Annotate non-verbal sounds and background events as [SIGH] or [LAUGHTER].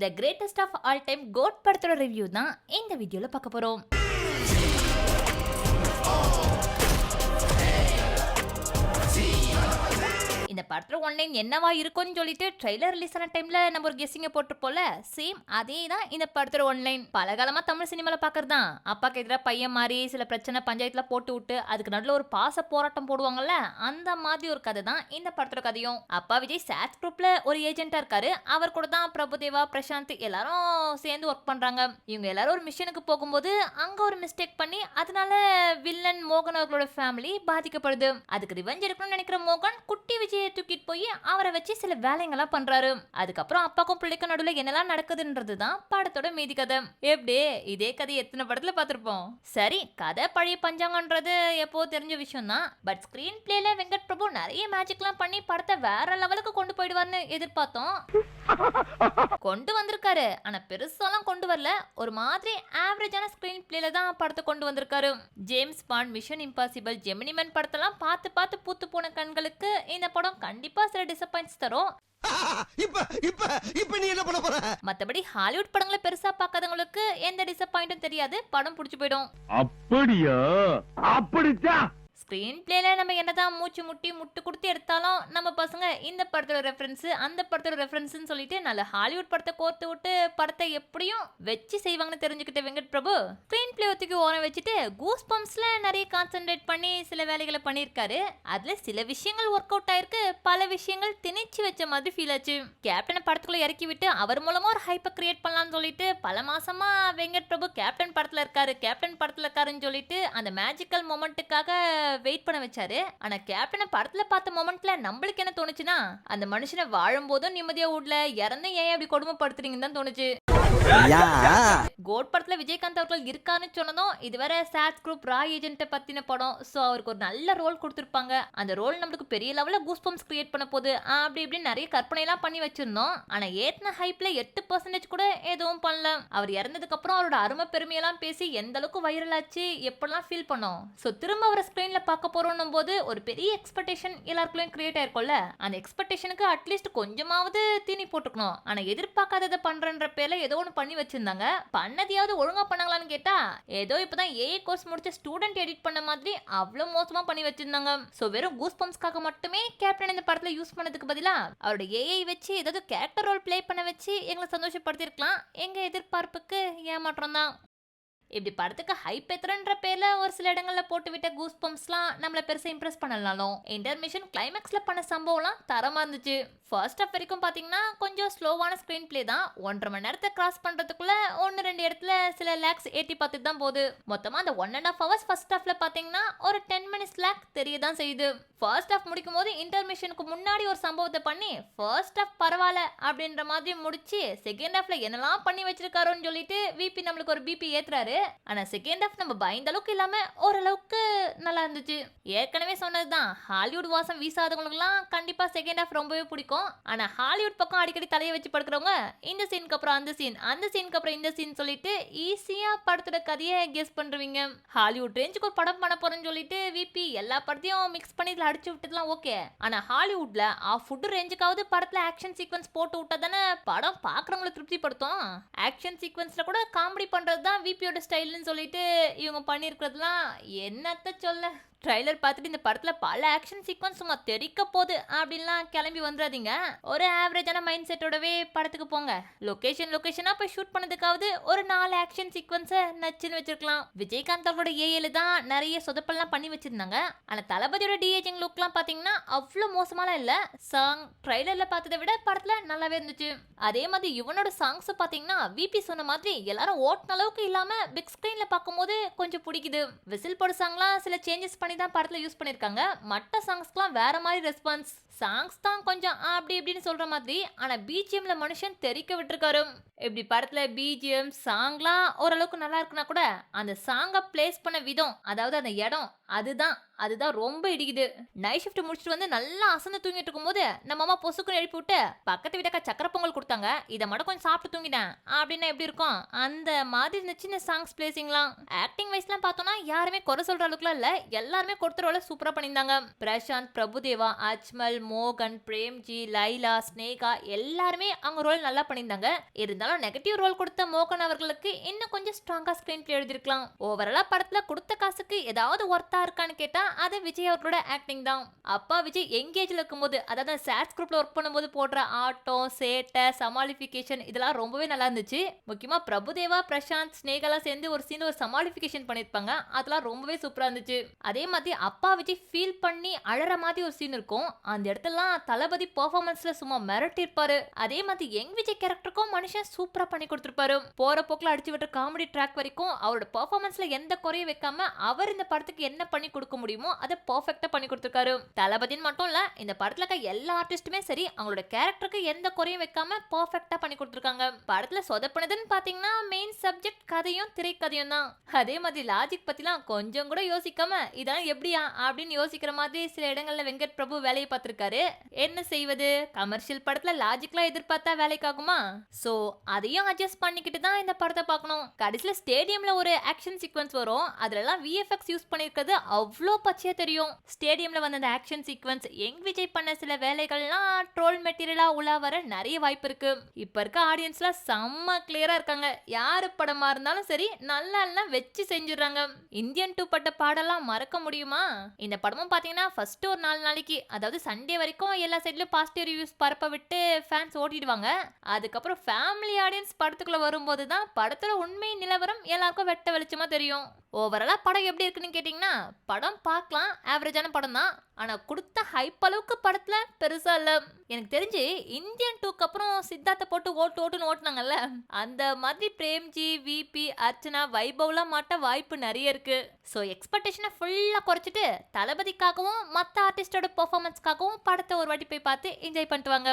The greatest of all time GOAT படத்தோட review தான் இந்த வீடியோவில் பார்க்க போறோம். இந்த படத்துல ஒன்லைன் என்னவா இருக்கும்னு சொல்லிட்டு ட்ரெய்லர் ரிலீஸ் ஆன டைம்ல நம்ம ஒரு கெஸ்ஸிங்க போட்டிருப்போம்ல? சேம் அதே தான் இந்த படத்தோட ஒன்லைன் பல காலமா தமிழ் சினிமால பாக்குறதுதான். அப்பாக்கு எதிராக பையன் மாதிரி சில பிரச்சனை பஞ்சாயத்துல போட்டு விட்டு அதுக்கு நடுவில் ஒரு பாச போராட்டம் போடுவாங்கல்ல? அந்த மாதிரி ஒரு கதை தான் இந்த படத்தோட கதையும். அப்பா விஜய் சேட் குரூப்ல ஒரு ஏஜென்ட்டா இருக்காரு. அவர் கூட தான் பிரபுதேவா பிரசாந்த் எல்லாரும் சேர்ந்து ஒர்க் பண்றாங்க. இவங்க எல்லாரும் ஒரு மிஷனுக்கு போகும்போது அங்க ஒரு மிஸ்டேக் பண்ணி அதனால வில்லன் மோகன் அவர்களோட ஃபேமிலி பாதிக்கப்படுது. அதுக்கு ரிவெஞ்ச் எடுக்கணும்னு நினைக்கிற மோகன் குட்டி விஜய் தூக்கிட்டு போய் அவரை வச்சு சில வேலைங்கெல்லாம் பண்றாரு. அதுக்கப்புறம் அப்பாக்கும் பிள்ளைக்கும் நடுவில் என்னெல்லாம் நடக்குதுன்றது தான் படத்தோட மீதி கதை. எப்படி இதே கதை எத்தனை படத்துல பார்த்துருப்போம். சரி கதை பழைய பஞ்சாங்கன்றது எப்போ தெரிஞ்ச விஷயம் தான் பட் ஸ்கிரீன் பிளேல வெங்கட் பிரபு நிறைய மேஜிக்லாம் பண்ணி படத்தை வேற லெவலுக்கு கொண்டு போயிடுவார்னு எதிர்பார்த்தோம். கொண்டு வந்திருக்காரு. ஆனா பெருசாலாம் கொண்டு வரல. ஒரு மாதிரி ஆவரேஜான ஸ்கிரீன் பிளேல தான் படத்தை கொண்டு வந்திருக்காரு. James Bond Mission Impossible Gemini Man படத்தெல்லாம் பார்த்து பார்த்து பூத்து போன கண்களுக்கு இந்த படம் கண்டிப்பா சில டிசப்பாயின்ட்ஸ் தரும். [LAUGHS] இப்ப இப்ப இப்ப நீ என்ன பண்ண போற? மத்தபடி ஹாலிவுட் படங்களை பெருசா பார்க்காதவங்களுக்கு எந்த டிசப்பாயிண்ட்டும் தெரியாது. படம் பிடிச்சி போயிடும். அப்படியா? அப்படித்தான் ஸ்க்ரீன் பிளேல நம்ம என்னதான் மூச்சு முட்டி முட்டு கொடுத்து எடுத்தாலும் நம்ம பசங்க இந்த படத்தோட ரெஃபரன்ஸ் அந்த படத்தோட ரெஃபரன்ஸ்னு சொல்லிட்டு நல்ல ஹாலிவுட் படத்தை கோர்த்து விட்டு படத்தை எப்படியும் வச்சு செய்வாங்கன்னு தெரிஞ்சுக்கிட்ட வெங்கட் பிரபு ஸ்க்ரீன் பிளே ஒத்துக்கு ஓரம் வச்சுட்டு கூஸ் பம்ப்ஸ்ல நிறைய கான்சென்ட்ரேட் பண்ணி சில வேலைகளை பண்ணியிருக்காரு. அதுல சில விஷயங்கள் ஒர்க் அவுட் ஆயிருக்கு. பல விஷயங்கள் திணிச்சு வச்ச மாதிரி ஃபீல் ஆச்சு. கேப்டனை படத்துக்குள்ள இறக்கி விட்டு அவர் மூலமா ஒரு ஹைப்பை கிரியேட் பண்ணலாம்னு சொல்லிட்டு பல மாசமா வெங்கட் பிரபு கேப்டன் படத்துல இருக்காரு. கேப்டன் படத்துல இருக்காருன்னு சொல்லிட்டு அந்த மேஜிக்கல் மொமெண்ட்டுக்காக வெயிட் பண்ண வச்சாரு. ஆனா கேப்டனை படத்துல பார்த்த மொமெண்ட்ல நம்மளுக்கு என்ன தோணுச்சுன்னா அந்த மனுஷனை வாழும் போதும் நிம்மதியா விடல இறந்து ஏன் அப்படி கொடுமைப்படுத்துறீங்கன்னு தான் தோணுச்சு. கோட் படத்துல விஜயகாந்த் அவர்கள் இருக்கான்னு சொன்னதும் இதுவரை சாட் குரூப் ரா ஏஜென்ட்டை பத்தின படம். ஸோ அவருக்கு ஒரு நல்ல ரோல் கொடுத்துருப்பாங்க. அந்த ரோல் நம்மளுக்கு பெரிய லெவல்ல கூஸ் பம்ப்ஸ் கிரியேட் பண்ண போகுது. அப்படி இப்படி நிறைய கற்பனை எல்லாம் பண்ணி வச்சிருந்தோம். ஆனா ஏத்தின ஹைப்ல எட்டு பர்சன்டேஜ் கூட எதுவும் பண்ணல. அவர் இறந்ததுக்கு அப்புறம் அவரோட அருமை பெருமையெல்லாம் பேசி எந்த அளவுக்கு வைரல் ஆச்சு எப்படிலாம் ஃபீல் பண்ணோம். ஸோ திரும்ப அவரை ஸ்க்ரீன்ல பார்க்க போறோம் போது ஒரு பெரிய எக்ஸ்பெக்டேஷன் எல்லாருக்குள்ளயும் கிரியேட் ஆயிருக்கும்ல. அந்த எக்ஸ்பெக்டேஷனுக்கு அட்லீஸ்ட் கொஞ்சமாவது தீனி போட்டுக்கணும். ஆனா எதிர்பார்க்காததை பண்றன்ற பேர்ல ஏதோ ஒன்று பண்ணி வச்சிருந்தாங்க. பண்ணதையாவது ஒழுங்கா பண்ணாங்களான்னு கேட்டா ஏதோ இப்பதான் ஏஐ கோர்ஸ் முடிச்ச ஸ்டூடெண்ட் எடிட் பண்ண மாதிரி அவ்வளவு மோசமா பண்ணி வச்சிருந்தாங்க. சோ வெறும் கூஸ் பம்ப்ஸ்க்காக மட்டுமே கேப்டன் இந்த படத்துல யூஸ் பண்ணதுக்கு பதிலா அவரோட ஏஐ வச்சு ஏதாவது கேரக்டர் ரோல் ப்ளே பண்ண வச்சு எங்களை சந்தோஷப்படுத்திருக்கலாம் எங்க எதிர்பார்ப்புக்கு ஏமாற்றம் தான். இப்படி படத்துக்கு ஹைப் எத்துறன்ற பேர்ல ஒரு சில இடங்கள்ல போட்டு விட்ட கூஸ் பம்ப்ஸ்லாம் நம்மள பெருசா இம்ப்ரெஸ் பண்ணலனாலும் இன்டர்மிஷன் கிளைமேக்ஸ்ல பண்ண சம்பவம்லாம் தரமா இருந்துச்சு. ஃபர்ஸ்ட் ஆஃப் வரைக்கும் பார்த்தீங்கன்னா கொஞ்சம் ஸ்லோவான ஸ்க்ரீன் ப்ளே தான். ஒன்றரை மணி நேரத்தை கிராஸ் பண்ணுறதுக்குள்ளே ஒன்று ரெண்டு இடத்துல சில லேக்ஸ் ஏற்றி பார்த்துட்டு தான் போகுது. மொத்தமாக அந்த one and half hours first ஹாஃப்ல பார்த்தீங்கன்னா ஒரு டென் மினிட்ஸ் லேக் தெரிய தான் செய்யுது. ஃபர்ஸ்ட் ஆஃப் முடிக்கும் போது இன்டர்மிஷனுக்கு முன்னாடி ஒரு சம்பவத்தை பண்ணி ஃபர்ஸ்ட் ஆஃப் பரவாயில்ல அப்படின்ற மாதிரி முடிச்சு செகண்ட் ஹாஃப்ல என்னெல்லாம் பண்ணி வச்சிருக்காரோன்னு சொல்லிட்டு விபி நம்மளுக்கு ஒரு பிபி ஏத்துறாரு. ஆனா செகண்ட் ஹாஃப் நம்ம பயந்த அளவுக்கு இல்லாம ஓரளவுக்கு நல்லா இருந்துச்சு. ஏற்கனவே சொன்னதுதான் ஹாலிவுட் வாசம் வீசாதவங்களுக்குலாம் கண்டிப்பா செகண்ட் ஹாஃப் ரொம்பவே பிடிக்கும். ஆனா ஹாலிவுட் பக்கம் அடிக்கடி தலையை வச்சு படுக்கிறவங்க இந்த சீனுக்கு அப்புறம் அந்த சீன் அந்த சீனுக்கு அப்புறம் இந்த சீன் சொல்லிட்டு ஈஸியா படத்தோட கதையை கெஸ் பண்றவங்க. ஹாலிவுட் ரேஞ்சுக்கு ஒரு படம் பண்ண போறேன்னு சொல்லிட்டு விபி எல்லா படத்தையும் மிக்ஸ் பண்ணி இதுல அடிச்சு விட்டதுலாம் ஓகே ஆனா ஹாலிவுட்ல ஆ ஃபுட் ரேஞ்சுக்காவது படத்துல ஆக்ஷன் சீக்வன்ஸ் போட்டு விட்டா தானே படம் பாக்குறவங்களை திருப்திப்படுத்தும். ஆக்ஷன் சீக்வன்ஸ்ல கூட காமெடி பண்றது தான் விபியோட ஸ்டைல்னு சொல்லிட்டு இவங்க பண்ணியிருக்கிறதுலாம் என்னத்த சொல்ல? ட்ரைலர் பார்த்துட்டு இந்த படத்துல பல ஆக்ஷன் சீக்வன்ஸ் சும்மா தெரிக்க போகுது. அப்படின்லாம் கிளம்பி வந்துடாதீங்க ஒரு ஆவரேஜான மைண்ட் செட்டோடவே படத்துக்கு போங்க. லொகேஷன் லொகேஷனா போய் ஷூட் பண்ணதுக்காவது ஒரு நாலு ஆக்ஷன் சீக்வன்ஸை நச்சுன்னு வச்சிருக்கலாம். விஜயகாந்த் அவரோட ஏஏல தான் நிறைய சொதப்பெல்லாம் பண்ணி வச்சிருந்தாங்க. ஆனா தளபதியோட டிஏஜிங் லுக்லாம் பாத்தீங்கன்னா அவ்வளோ மோசமாலாம் இல்ல. சாங் ட்ரைலர்ல பார்த்ததை விட படத்துல நல்லாவே இருந்துச்சு. அதே மாதிரி இவனோட சாங்ஸ் பாத்தீங்கன்னா விபி சொன்ன மாதிரி எல்லாரும் ஓட்டின அளவுக்கு இல்லாம பிக் ஸ்கிரீன்ல பார்க்கும்போது கொஞ்சம் பிடிக்குது. விசில் போட சாங்லாம் சில சேஞ்சஸ் பண்ணி தான் படத்தில் யூஸ் பண்ணியிருக்காங்க மற்ற சாங்ஸ்க்குலாம் வேற மாதிரி ரெஸ்பான்ஸ் சாங்ஸ் தான் கொஞ்சம் அப்படி இப்படின்னு சொல்ற மாதிரி. ஆனால் பிஜிஎம்ல மனுஷன் தெரிக்க விட்டுருக்காரு. இப்படி படத்துல பிஜிஎம் சாங்லாம் ஓரளவுக்கு நல்லா இருக்குன்னா கூட அந்த சாங்கை பிளேஸ் பண்ண விதம் அதாவது அந்த இடம் அதுதான். அதுதான் ரொம்ப இடிக்குது. நைட் ஷிஃப்ட் முடிச்சுட்டு வந்து நல்லா அசந்து தூங்கிட்டு இருக்கும்போது நம்ம அம்மா பொசுக்குன்னு எழுப்பி விட்டு பக்கத்து வீட்டக்கா சக்கரை பொங்கல் கொடுத்தாங்க இதை மட்டும் கொஞ்சம் சாப்பிட்டு தூங்கிட்டேன் அப்படின்னா எப்படி இருக்கும்? அந்த மாதிரி இந்த சின்ன சாங்ஸ் பிளேசிங்லாம் ஆக்டிங் வைஸ்லாம் பார்த்தோம்னா யாருமே குறை சொல்ற அளவுக்குலாம் இல்லை. எல்லாருமே கொடுத்த ரோல சூப்பராக பண்ணியிருந்தாங்க. பிரசாந்த் பிரபுதேவா அஜ்மல் மோகன் பிரேம்ஜி லைலா ஸ்னேகா எல்லாருமே அவங்க ரோல் நல்லா பண்ணியிருந்தாங்க. இருந்தாலும் நெகட்டிவ் ரோல் கொடுத்த மோகன் அவர்களுக்கு இன்னும் கொஞ்சம் ஸ்ட்ராங்கா ஸ்கிரீன் பிளே எழுதிருக்கலாம் ஓவராலா படத்துல கொடுத்த காசுக்கு ஏதாவது ஒர்த்தா இருக்கான்னு கேட்டா அது விஜய் அவர்களோட ஆக்டிங் தான். அப்பா விஜய் எங்கேஜில் இருக்கும்போது அதாவது சாட்ஸ் குரூப்ல ஒர்க் பண்ணும்போது போடுற ஆட்டம் சேட்டை சமாளிஃபிகேஷன் இதெல்லாம் ரொம்பவே நல்லா இருந்துச்சு. முக்கியமாக பிரபுதேவா பிரசாந்த் ஸ்னேகாலாம் சேர்ந்து ஒரு சீன் ஒரு சமாளிஃபிகேஷன் பண்ணியிருப்பாங்க. அதெல்லாம் ரொம்பவே சூப்பராக இருந்துச்சு. அதே மாதிரி அப்பா விஜய் ஃபீல் பண்ணி அழற மாதிரி ஒரு சீன் இருக்கும். அந்த இடத்துலலாம் தளபதி பர்ஃபார்மன்ஸில் சும்மா மிரட்டிருப்பாரு அதே மாதிரி யங் விஜய் கேரக்டருக்கும் மனுஷன் சூப்பராக பண்ணி கொடுத்துருப்பாரு. போகிற போக்கில் அடிச்சு விட்டு காமெடி ட்ராக் வரைக்கும் அவரோட பர்ஃபார்மன்ஸில் எந்த குறையும் வைக்காம அவர் இந்த படத்துக்கு என்ன பண்ணி கொடுக்க முடியும் அதை பர்ஃபெக்டாக பண்ணி கொடுத்துருக்காரு. தளபதின்னு மட்டும் இல்லை இந்த படத்தில் இருக்க எல்லா ஆர்டிஸ்ட்டுமே சரி அவங்களோட கேரக்டருக்கு எந்த குறையும் வைக்காம பர்ஃபெக்டாக பண்ணி கொடுத்துருக்காங்க. படத்தில் சொதப்பினதுன்னு பார்த்தீங்கன்னா மெயின் சப்ஜெக்ட் கதையும் திரைக்கதையும் தான். அதே மாதிரி லாஜிக் பற்றிலாம் கொஞ்சம் கூட யோசிக்காம இதெல்லாம் எப்படியா அப்படின்னு யோசிக்கிற மாதிரி சில இடங்களில் வெங்கட் பிரபு வேலையை பார்த்துருக்காரு. என்ன செய்வது? கமர்ஷியல் படத்தில் லாஜிக்லாம் எதிர்பார்த்தா வேலைக்காகுமா ஸோ அதையும் அட்ஜஸ்ட் பண்ணிக்கிட்டு தான் இந்த படத்தை பார்க்கணும். கடைசியில் ஸ்டேடியமில் ஒரு ஆக்ஷன் சீக்வன்ஸ் வரும். அதுலலாம் விஎஃப்எக்ஸ் யூஸ் பண்ணியிருக்கிறது அவ்வளோ பச்சையா தெரியும். ஸ்டேடியம்ல வந்த அந்த ஆக்ஷன் சீக்வன்ஸ் யங் விஜய் பண்ண சில வேலைகள்லாம் ட்ரோல் மெட்டீரியலா உலா வர நிறைய வாய்ப்பு இருக்கு. இப்ப இருக்க ஆடியன்ஸ்லாம் செம்ம கிளியரா இருக்காங்க. யாரு படமா இருந்தாலும் சரி நல்லா இல்லைனா வச்சு செஞ்சுடுறாங்க. இந்தியன் டூ பட்ட பாடெல்லாம் மறக்க முடியுமா? இந்த படமும் பாத்தீங்கன்னா ஃபர்ஸ்ட் ஒரு நாலு நாளைக்கு அதாவது சண்டே வரைக்கும் எல்லா சைட்லயும் பாசிட்டிவ் ரிவ்யூஸ் பரப்ப விட்டு ஃபேன்ஸ் ஓட்டிடுவாங்க அதுக்கப்புறம் ஃபேமிலி ஆடியன்ஸ் படத்துக்குள்ள வரும்போது தான் படத்துல உண்மை நிலவரம் எல்லாருக்கும் வெட்ட வெளிச்சமா தெரியும். ஓவராலாக படம் எப்படி இருக்குன்னு கேட்டிங்கன்னா படம் பார்க்கலாம் ஆவரேஜான படம் தான். ஆனால் கொடுத்த ஹைப் அளவுக்கு படத்தில் பெருசாக இல்லை. எனக்கு தெரிஞ்சு இந்தியன் டூக்கு அப்புறம் சித்தார்த்தை போட்டு ஓட்டு ஓட்டுன்னு ஓட்டுனாங்கல்ல. அந்த மாதிரி பிரேம்ஜி விபி அர்ச்சனா வைபவ்லாம் மாட்ட வாய்ப்பு நிறைய இருக்கு. ஸோ எக்ஸ்பெக்டேஷனை ஃபுல்லாக குறைச்சிட்டு தளபதிக்காகவும் மற்ற ஆர்டிஸ்டோட பெர்ஃபார்மன்ஸ்க்காகவும் படத்தை ஒரு வாட்டி போய் பார்த்து என்ஜாய் பண்ணிட்டு வாங்க.